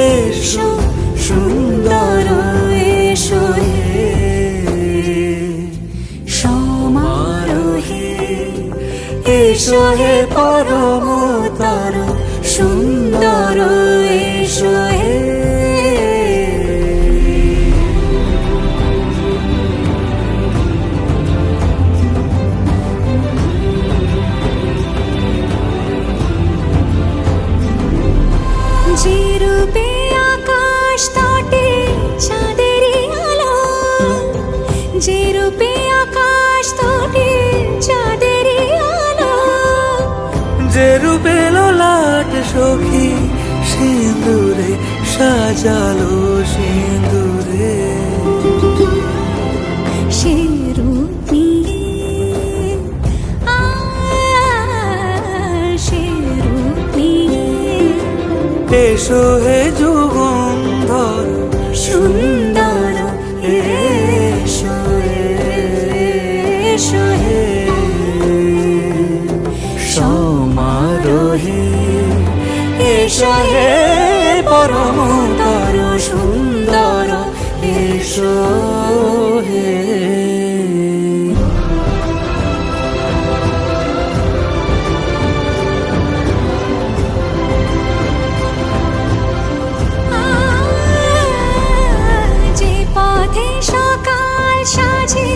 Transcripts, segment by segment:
এসো সুন্দর এসো সমারোহে এসো হে পরমতার সুন্দর এসো রূপে আকাশ তটে চাঁদেরই আলো। যে রূপে লোলাট সখী সিঁদুরে সাজালো সিঁদুরে এসো হে যুগন্ধর সুন্দর হে পরমতর সুন্দর এসো হে। সকাল সাজে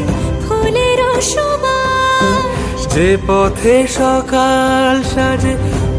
ফুলের সুবাস যে পথে সকাল সাজে